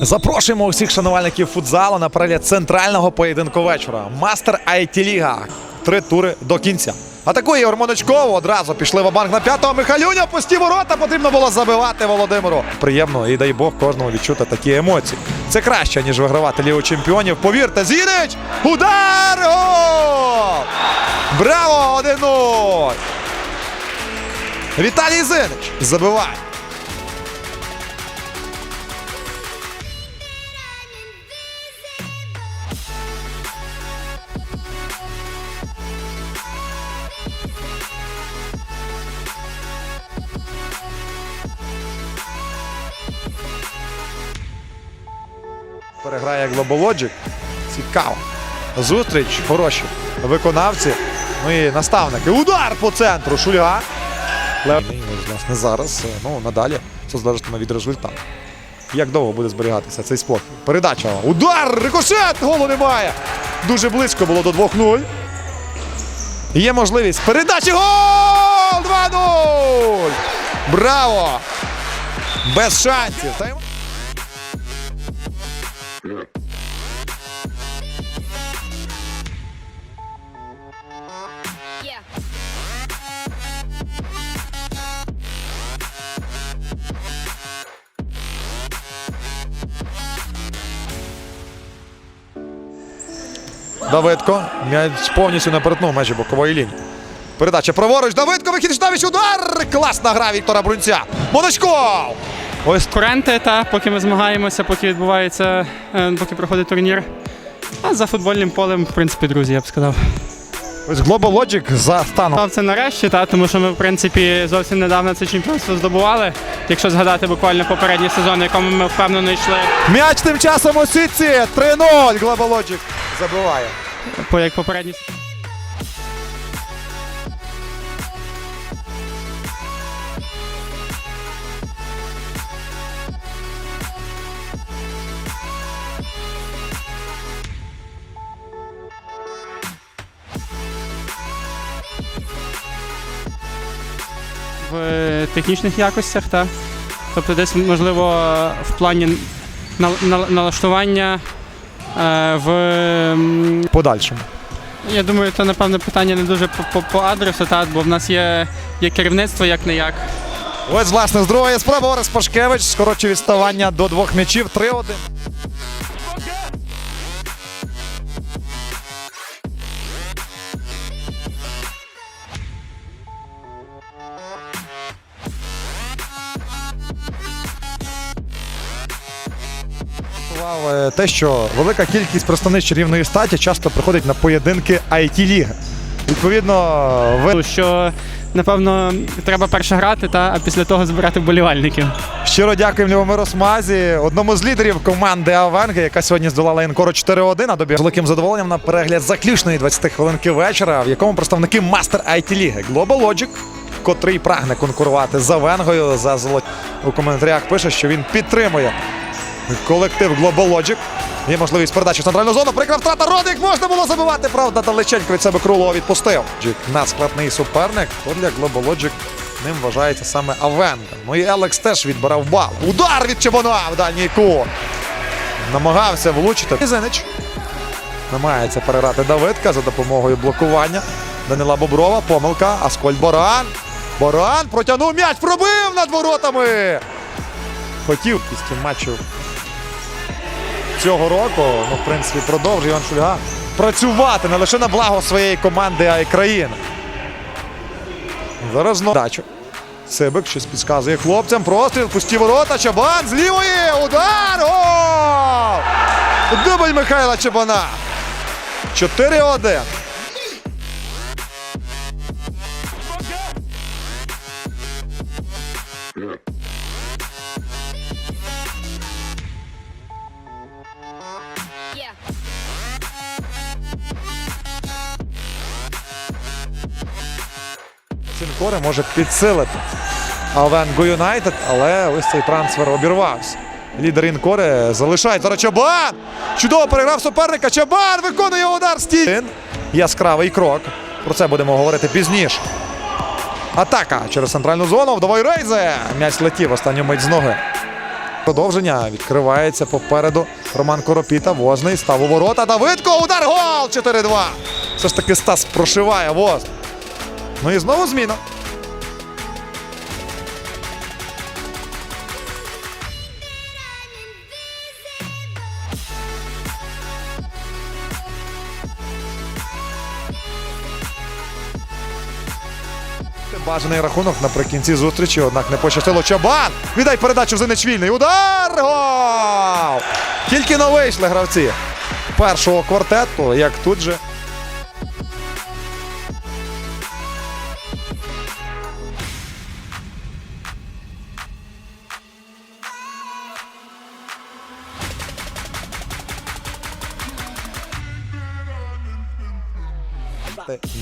Запрошуємо усіх шанувальників футзалу на перегляд центрального поєдинку вечора. Мастер IT Ліга. Три тури до кінця. Атакує Ігор Моночков. Одразу пішли в банк на п'ятого. Михалюня пусті ворота. Потрібно було забивати Володимиру. Приємно і дай Бог кожному відчути такі емоції. Це краще, ніж вигравати Лігу чемпіонів. Повірте, Зінич! Удар! Гол! Браво! 1-0! Віталій Зинич забиває. Переграє Globalogic. Цікаво. Зустріч, хороші виконавці. Ну і наставники. Удар по центру. Шульга. Власне, зараз. е, Ну, надалі. Це залежатиме від результату. Як довго буде зберігатися цей спорт? Передача. Удар! Рикошет! Голу немає. Дуже близько було до 2-0. Є можливість передачі. Гол! 2-0! Браво! Без шансів. Давидко. М'яч повністю не перетнув межі бокової лінії. Передача праворуч. Давидко, вихід Штавіч, удар! Класна гра Віктора Брунця. Моночков! Ось конкуренти, та поки ми змагаємося, поки відбувається, е, поки проходить турнір. А за футбольним полем, в принципі, друзі, я б сказав. ось Global Logic за станом. Став це нарешті, та, тому що ми, в принципі, зовсім недавно це чемпіонство здобували. Якщо згадати буквально попередній сезон, якому ми впевнено йшли, М'яч тим часом у сітці. 3-0. Global Logic забиває. По як попередній в технічних якостях, та. Тобто десь, можливо, в плані нал- нал- налаштування в Подальшому. я думаю, це напевно питання не дуже по, по, по адресу, та, бо в нас є, є керівництво як не як. Ось, власне, з другої спроби Орес Пашкевич скорочує відставання до двох м'ячів. 3-1. Е, Те, що велика кількість представниць чарівної статі часто приходить на поєдинки it ліги Відповідно, ви Що напевно треба перше грати, та, а після того збирати вболівальників. Щиро дякуємо Львомиру Смазі, одному з лідерів команди Авенги, яка сьогодні здолала Інкору 4-1. А добі з великим задоволенням на перегляд заключної 20 хвилинки вечора, в якому представники мастер IT ліги Global Logic, котрий прагне конкурувати з Авенгою за золоті. У коментарях пише, що він підтримує колектив Global Logic. Є можливість передачі в центральну зону. Прикра втрата Родик можна було забивати. Правда, далеченько від себе Крулова відпустив. Надскладний суперник. То для Global Logic ним вважається саме Авенга. Ну і Елекс теж відбирав бал. Удар від Чебана в дальній кут. Намагався влучити. Зинич намагається переграти Давидка за допомогою блокування. Данила Боброва, помилка. Аскольд Боран. Боран протягнув м'яч, пробив над воротами. Хотів після матчів цього року, ну, в принципі, продовжує Іван Шульга працювати не лише на благо своєї команди, а й країни. Зараз знову дачу. Сибик щось підказує хлопцям. Простріл, пусті ворота. Чабан з лівої. Удар! Гол! Дубль Михайла Чабана. 4-1. Yeah. Цінкоре може підсилити Авенгу Юнайтед, але ось цей трансфер обірвався. Лідер Інкоре залишається. Зараз Чабан! Чудово переграв суперника. Чабан виконує удар стін. Яскравий крок. Про це будемо говорити пізніше. Атака через центральну зону. Вдовой Рейзе. М'яч летів останню мить з ноги. Продовження відкривається попереду. Роман Коропіта, Возний, став у ворота. Давидко, удар гол! 4-2. Все ж таки Стас прошиває Возний. Ну і знову зміна. Бажаний рахунок наприкінці зустрічі, однак не пощастило. Чабан! Віддай передачу в Зенечвільний. Удар! Гол! Тільки но вийшли гравці першого квартету, як тут же.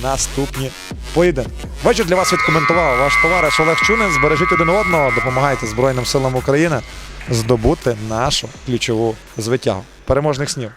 Наступні поєдинки. Вечір для вас відкоментував ваш товариш Олег Чунин. Збережіть один одного, допомагайте Збройним силам України здобути нашу ключову звитягу. Переможних снів.